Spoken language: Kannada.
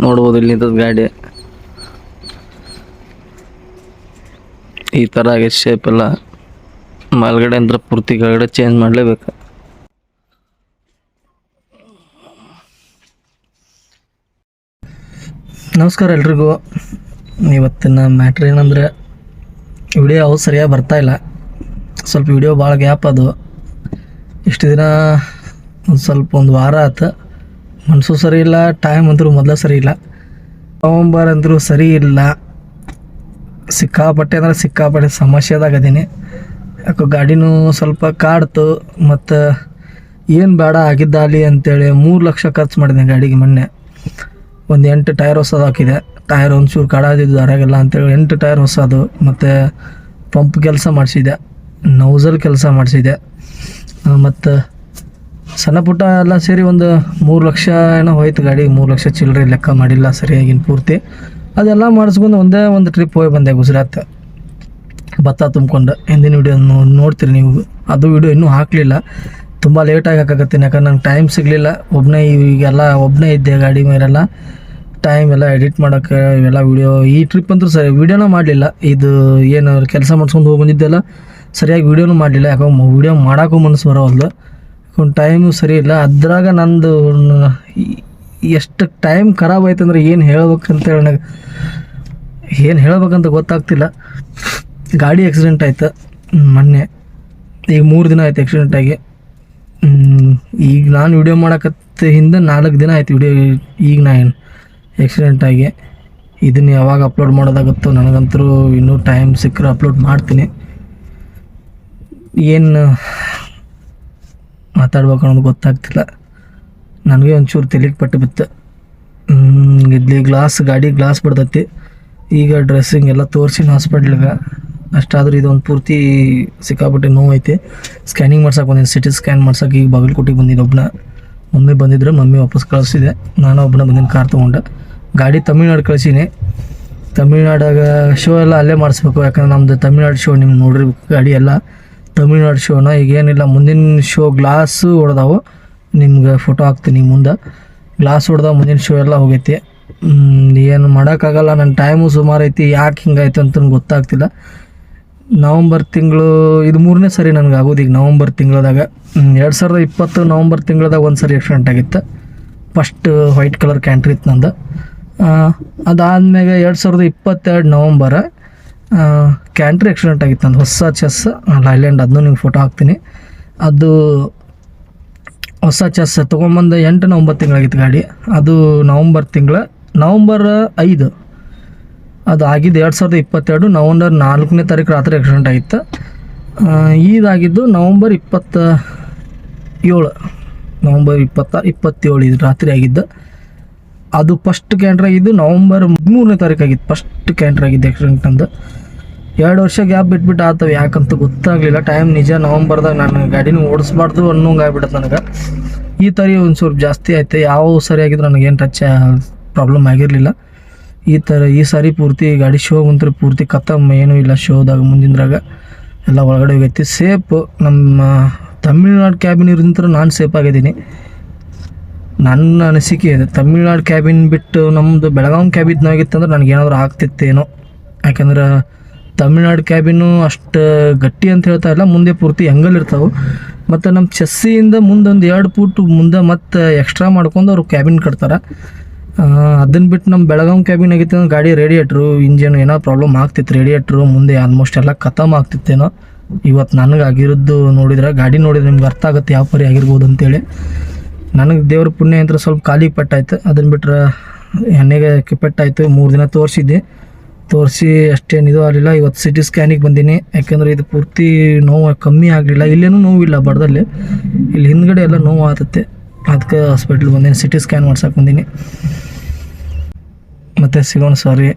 ನೋಡ್ಬೋದು ಇಲ್ಲಿ ನಿಂತದ ಗಾಡಿ. ಈ ಥರ ಆಗಿ ಶೇಪ್ ಎಲ್ಲ. ಮೇಲ್ಗಡೆ ಅಂದ್ರೆ ಪೂರ್ತಿ ಕೆಳಗಡೆ ಚೇಂಜ್ ಮಾಡಲೇಬೇಕು. ನಮಸ್ಕಾರ ಎಲ್ರಿಗೂ. ಇವತ್ತಿನ ಮ್ಯಾಟ್ರ್ ಏನಂದ್ರೆ ವಿಡಿಯೋ ಅವು ಸರಿಯಾಗಿ ಬರ್ತಾ ಇಲ್ಲ. ಸ್ವಲ್ಪ ವಿಡಿಯೋ ಭಾಳ ಗ್ಯಾಪ್ ಅದು. ಇಷ್ಟು ದಿನ ಒಂದು ಸ್ವಲ್ಪ ಒಂದು ವಾರ ಆತು. ಮನಸ್ಸು ಸರಿ ಇಲ್ಲ ಟೈಮ್ ಅಂದರೂ ಮೊದಲ ಸರಿ ಇಲ್ಲ. ನವಂಬರ್ ಅಂದರೂ ಸರಿ ಇಲ್ಲ. ಸಿಕ್ಕಾಪಟ್ಟೆ ಅಂದ್ರೆ ಸಿಕ್ಕಾಪಟ್ಟೆ ಸಮಸ್ಯೆದಾಗ ಅದೀನಿ. ಯಾಕೋ ಗಾಡಿನೂ ಸ್ವಲ್ಪ ಕಾಡ್ತು, ಮತ್ತು ಏನು ಬೇಡ ಆಗಿದ್ದಾಲಿ ಅಂತೇಳಿ ಮೂರು ಲಕ್ಷ ಖರ್ಚು ಮಾಡಿದೆ ಗಾಡಿಗೆ ಮೊನ್ನೆ. ಒಂದು ಎಂಟು ಟೈರ್ ಹೊಸದು ಹಾಕಿದೆ. ಟೈರ್ ಒಂಚೂರು ಕಾಡಾದಿದ್ದು ಅರಾಗೆಲ್ಲ ಅಂತೇಳಿ ಎಂಟು ಟೈರ್ ಹೊಸದು, ಮತ್ತು ಪಂಪ್ ಕೆಲಸ ಮಾಡಿಸಿದೆ. ನೌಸಲ್ ಕೆಲಸ ಮಾಡಿಸಿದೆ. ಮತ್ತು ಸಣ್ಣ ಪುಟ್ಟ ಎಲ್ಲ ಸೇರಿ ಒಂದು ಮೂರು ಲಕ್ಷ ಏನೋ ಹೋಯ್ತು ಗಾಡಿ, ಮೂರು ಲಕ್ಷ ಚಿಲ್ಲರೆ ಲೆಕ್ಕ ಮಾಡಿಲ್ಲ ಸರಿಯಾಗಿನ ಪೂರ್ತಿ. ಅದೆಲ್ಲ ಮಾಡಿಸ್ಕೊಂಡು ಒಂದೇ ಒಂದು ಟ್ರಿಪ್ ಹೋಗಿ ಬಂದೆ ಗುಜರಾತ್. ಭತ್ತ ತುಂಬ್ಕೊಂಡು. ಹಿಂದಿನ ವಿಡಿಯೋ ನೋಡ್ತೀರಿ ನೀವು. ಅದು ವಿಡಿಯೋ ಇನ್ನೂ ಹಾಕಲಿಲ್ಲ. ತುಂಬ ಲೇಟಾಗಿ ಹಾಕಾಕತ್ತೀನಿ, ಯಾಕಂದ್ರೆ ನಂಗೆ ಟೈಮ್ ಸಿಗಲಿಲ್ಲ. ಒಬ್ಬನೇ ಈಗೆಲ್ಲ ಒಬ್ಬನೇ ಇದ್ದೆ ಗಾಡಿ ಮೇಲೆಲ್ಲ. ಟೈಮ್ ಎಲ್ಲ ಎಡಿಟ್ ಮಾಡೋಕ್ಕೆ ಇವೆಲ್ಲ ವಿಡಿಯೋ ಈ ಟ್ರಿಪ್ ಅಂತೂ ಸರಿ ವಿಡಿಯೋನ ಮಾಡಲಿಲ್ಲ. ಇದು ಏನು ಕೆಲಸ ಮಾಡ್ಸ್ಕೊಂಡು ಹೋಗಿ ಬಂದಿದ್ದೆಲ್ಲ ಸರಿಯಾಗಿ ವಿಡಿಯೋನೂ ಮಾಡಲಿಲ್ಲ. ಯಾಕಂದ್ರೆ ವಿಡಿಯೋ ಮಾಡೋಕ್ಕೂ ಮನಸ್ಸು ಬರೋವಲ್ದು. ಒಂದು ಟೈಮು ಸರಿ ಇಲ್ಲ. ಅದ್ರಾಗ ನಂದು ಎಷ್ಟು ಟೈಮ್ ಖರಾಬ್ ಆಯ್ತು ಅಂದ್ರೆ ಏನು ಹೇಳ್ಬೇಕಂತೇಳಿ ನನಗೆ ಏನು ಹೇಳ್ಬೇಕಂತ ಗೊತ್ತಾಗ್ತಿಲ್ಲ. ಗಾಡಿ ಆಕ್ಸಿಡೆಂಟ್ ಆಯ್ತು. ಮೊನ್ನೆ. ಈಗ ಮೂರು ದಿನ ಆಯ್ತು ಆಕ್ಸಿಡೆಂಟ್ ಆಗಿ. ಈಗ ನಾನು ವಿಡಿಯೋ ಮಾಡಕತ್ತ ಹಿಂದೆ ನಾಲ್ಕು ದಿನ ಆಯ್ತು ವಿಡಿಯೋ ಈಗ ನಾನು ಆಕ್ಸಿಡೆಂಟ್ ಆಗಿ. ಇದನ್ನು ಯಾವಾಗ ಅಪ್ಲೋಡ್ ಮಾಡೋದಾಗುತ್ತೋ ನನಗಂತರೂ ಇನ್ನೂ ಟೈಮ್ ಸಿಕ್ಕರೆ ಅಪ್ಲೋಡ್ ಮಾಡ್ತೀನಿ. ಏನು ಮಾತಾಡ್ಬೇಕು ಅನ್ನೋದು ಗೊತ್ತಾಗ್ತಿಲ್ಲ. ನನಗೆ ಒಂಚೂರು ತಲೆಗೆ ಪಟ್ಟು ಬಿತ್ತು. ಇಲ್ಲಿ ಗ್ಲಾಸ್, ಗಾಡಿ ಗ್ಲಾಸ್ ಬಿಡ್ತೈತಿ ಈಗ ಡ್ರೆಸ್ಸಿಂಗ್ ಎಲ್ಲ ತೋರಿಸಿನ ಹಾಸ್ಪಿಟ್ಲಿಗೆ. ಅಷ್ಟಾದ್ರೂ ಇದೊಂದು ಪೂರ್ತಿ ಸಿಕ್ಕಾಪಟ್ಟೆ ನೋವು ಸ್ಕ್ಯಾನಿಂಗ್ ಮಾಡ್ಸಕ್ಕೆ ಬಂದಿದ್ದೆ ಸಿಟಿ ಸ್ಕ್ಯಾನ್ ಮಾಡ್ಸೋಕೆ ಈಗ ಬಾಗಲಕೋಟೆಗೆ ಬಂದಿದ್ದೆ ಒಬ್ಬನ ಮಮ್ಮಿ ಬಂದಿದ್ರೆ, ಮಮ್ಮಿ ವಾಪಸ್ ಕಳಿಸಿದೆ. ನಾನು ಒಬ್ಬನ ಬಂದಿನ ಕಾರ್ ತೊಗೊಂಡೆ. ಗಾಡಿ ತಮಿಳ್ನಾಡು ಕಳಿಸೀನಿ. ತಮಿಳ್ನಾಡಾಗ ಶೋ ಎಲ್ಲ ಅಲ್ಲೇ ಮಾಡಿಸ್ಬೇಕು. ಯಾಕಂದ್ರೆ ನಮ್ಮದು ತಮಿಳ್ನಾಡು ಶೋ ನಿಮ್ಗೆ ನೋಡಿರ್ಬೇಕು ಗಾಡಿ ಎಲ್ಲ. ತಮಿಳ್ನಾಡು ಶೋನ. ಈಗ ಏನಿಲ್ಲ ಮುಂದಿನ ಶೋ ಗ್ಲಾಸು ಹೊಡೆದಾವು. ನಿಮ್ಗೆ ಫೋಟೋ ಹಾಕ್ತೀನಿ ಮುಂದೆ. ಗ್ಲಾಸ್ ಹೊಡೆದ ಮುಂದಿನ ಶೋ ಎಲ್ಲ ಹೋಗೈತಿ. ಏನು ಮಾಡೋಕ್ಕಾಗಲ್ಲ ನನ್ನ ಟೈಮು ಸುಮಾರು ಐತಿ. ಯಾಕೆ ಹಿಂಗಾಯ್ತು ಅಂತ ಗೊತ್ತಾಗ್ತಿಲ್ಲ. ನವಂಬರ್ ತಿಂಗಳು, ಇದು ಮೂರನೇ ಸರಿ ನನಗೆ ಆಗೋದು ಈಗ ನವಂಬರ್ ತಿಂಗಳದಾಗ. ಎರಡು ಸಾವಿರದ ಇಪ್ಪತ್ತು ನವಂಬರ್ ತಿಂಗಳದಾಗ ಒಂದು ಸರಿ ಆಕ್ಸಿಡೆಂಟ್ ಆಗಿತ್ತು. ಫಸ್ಟ್ ವೈಟ್ ಕಲರ್ ಕ್ಯಾಂಟ್ರಿ ಇತ್ತು ನಂದು. ಅದಾದ್ಮೇಲೆ ಎರಡು ಸಾವಿರದ ಇಪ್ಪತ್ತೆರಡು ನವಂಬರ. ಕ್ಯಾಂಟ್ರಿ ಆಕ್ಸಿಡೆಂಟ್ ಆಗಿತ್ತು. ನಂದು ಹೊಸ ಚೆಸ್ ಲೈಲ್ಯಾಂಡ್ ಅದನ್ನು ನಿಮ್ಗೆ ಫೋಟೋ ಹಾಕ್ತೀನಿ. ಅದು ಹೊಸ ಚೆಸ್ ತೊಗೊಂಬಂದು ಎಂಟು ನವಂಬರ್ ತಿಂಗಳಾಗಿತ್ತು ಗಾಡಿ. ಅದು ನವಂಬರ್ ತಿಂಗಳ, ನವಂಬರ್ ಐದು. ಅದು ಆಗಿದ್ದು ಎರಡು ಸಾವಿರದ ಇಪ್ಪತ್ತೆರಡು ನವಂಬರ್ ನಾಲ್ಕನೇ ತಾರೀಕು ರಾತ್ರಿ ಆಕ್ಸಿಡೆಂಟ್ ಆಗಿತ್ತು. ಈದಾಗಿದ್ದು ನವಂಬರ್ ಇಪ್ಪತ್ತ ಏಳು, ನವಂಬರ್ ಇಪ್ಪತ್ತ, ಇಪ್ಪತ್ತೇಳು ಇದು ರಾತ್ರಿ ಆಗಿದ್ದು. ಅದು ಫಸ್ಟ್ ಕ್ಯಾಂಟ್ರ್ ಆಗಿದ್ದು ನವಂಬರ್ ಮೂರನೇ ತಾರೀಕು ಆಗಿತ್ತು. ಫಸ್ಟ್ ಕ್ಯಾಂಟ್ರ್ ಆಗಿದ್ದು ಆಕ್ಸಿಡೆಂಟ್ ನಂದು. ಎರಡು ವರ್ಷ ಗ್ಯಾಪ್ ಬಿಟ್ಬಿಟ್ಟು ಆತವ ಯಾಕಂತ ಗೊತ್ತಾಗಲಿಲ್ಲ. ಟೈಮ್ ನಿಜ ನವಂಬರ್ದಾಗ ನಾನು ಗಾಡಿನ ಓಡಿಸ್ಬಾರ್ದು ಅನ್ನೋಂಗೆ ಆಗ್ಬಿಡತ್ತೆ ನನಗೆ. ಈ ಥರ ಒಂದು ಸ್ವಲ್ಪ ಜಾಸ್ತಿ ಆಯ್ತು. ಯಾವ ಸರಿಯಾಗಿದ್ರು ನನಗೇನು ಟಚ್ ಪ್ರಾಬ್ಲಮ್ ಆಗಿರಲಿಲ್ಲ. ಈ ಥರ ಈ ಸಾರಿ ಪೂರ್ತಿ ಗಾಡಿ ಶೋ ಅಂತೂ ಪೂರ್ತಿ ಕತ್ತಮ್ಮ ಏನೂ ಇಲ್ಲ ಶೋದಾಗ ಮುಂದಿನದ್ರಾಗ ಎಲ್ಲ ಒಳಗಡೆ ಹೋಗೈತಿ. ಸೇಫ್ ನಮ್ಮ ತಮಿಳ್ನಾಡು ಕ್ಯಾಬಿನ್ ಇರೋದ್ರಿಂದ ನಾನು ಸೇಫ್ ಆಗಿದ್ದೀನಿ. ನನ್ನ ಅನಿಸಿಕೆ ಇದೆ. ತಮಿಳ್ನಾಡು ಕ್ಯಾಬಿನ್ ಬಿಟ್ಟು ನಮ್ಮದು ಬೆಳಗಾವಿ ಕ್ಯಾಬಿನ್ನಾಗಿತ್ತಂದ್ರೆ ನನಗೆ ಏನಾದರೂ ಆಗ್ತಿತ್ತೇನೋ. ಯಾಕಂದ್ರೆ ತಮಿಳ್ನಾಡು ಕ್ಯಾಬಿನು ಅಷ್ಟು ಗಟ್ಟಿ ಅಂತ ಹೇಳ್ತಾ ಇಲ್ಲ. ಮುಂದೆ ಪೂರ್ತಿ ಹೆಂಗಲ್ ಇರ್ತಾವೆ. ಮತ್ತು ನಮ್ಮ ಚೆಸ್ಸಿಯಿಂದ ಮುಂದೊಂದು ಎರಡು ಫೂಟ್ ಮುಂದೆ ಮತ್ತೆ ಎಕ್ಸ್ಟ್ರಾ ಮಾಡ್ಕೊಂಡು ಅವ್ರು ಕ್ಯಾಬಿನ್ ಕಟ್ತಾರೆ. ಅದನ್ನು ಬಿಟ್ಟು ನಮ್ಮ ಬೆಳಗಾವಿ ಕ್ಯಾಬಿನ್ ಆಗಿತ್ತು ಅಂದ್ರೆ ಗಾಡಿ ರೇಡಿಯೇಟ್ರು ಇಂಜಿನ್ ಏನೋ ಪ್ರಾಬ್ಲಮ್ ಆಗ್ತಿತ್ತು. ರೇಡಿಯೇಟ್ರು ಮುಂದೆ ಆಲ್ಮೋಸ್ಟ್ ಎಲ್ಲ ಖತಮ್ ಆಗ್ತಿತ್ತೇನೋ. ಇವತ್ತು ನನಗೆ ಆಗಿರೋದು ನೋಡಿದ್ರೆ, ಗಾಡಿ ನೋಡಿದ್ರೆ ನಿಮ್ಗೆ ಅರ್ಥ ಆಗುತ್ತೆ ಯಾವ ಪರಿ ಆಗಿರ್ಬೋದು ಅಂತೇಳಿ. ನನಗೆ ದೇವ್ರ ಪುಣ್ಯ ಅಂತ ಸ್ವಲ್ಪ ಖಾಲಿ ಪೆಟ್ಟಾಯ್ತು. ಅದನ್ನು ಬಿಟ್ರೆ ಎಣ್ಣೆಗೆ ಪೆಟ್ಟಾಯಿತು ಮೂರು ದಿನ ತೋರಿಸಿದ್ದೆ. ತೋರಿಸಿ ಅಷ್ಟೇನು ಇದು ಆಗಲಿಲ್ಲ. ಇವತ್ತು ಸಿಟಿ ಸ್ಕ್ಯಾನಿಗೆ ಬಂದೀನಿ. ಯಾಕೆಂದರೆ ಇದು ಪೂರ್ತಿ ನೋವು ಕಮ್ಮಿ ಆಗಲಿಲ್ಲ. ಇಲ್ಲೇನೂ ನೋವಿಲ್ಲ ಬಡದಲ್ಲಿ. ಇಲ್ಲಿ ಹಿಂದ್ಗಡೆ ಎಲ್ಲ ನೋವು ಆಗುತ್ತೆ ಅದಕ್ಕೆ ಹಾಸ್ಪಿಟ್ಲ್ ಬಂದೀನಿ. ಸಿಟಿ ಸ್ಕ್ಯಾನ್ ಮಾಡ್ಸಕ್ಕೆ ಬಂದೀನಿ. ಮತ್ತು ಸಿಗೋಣ ಸಾರಿ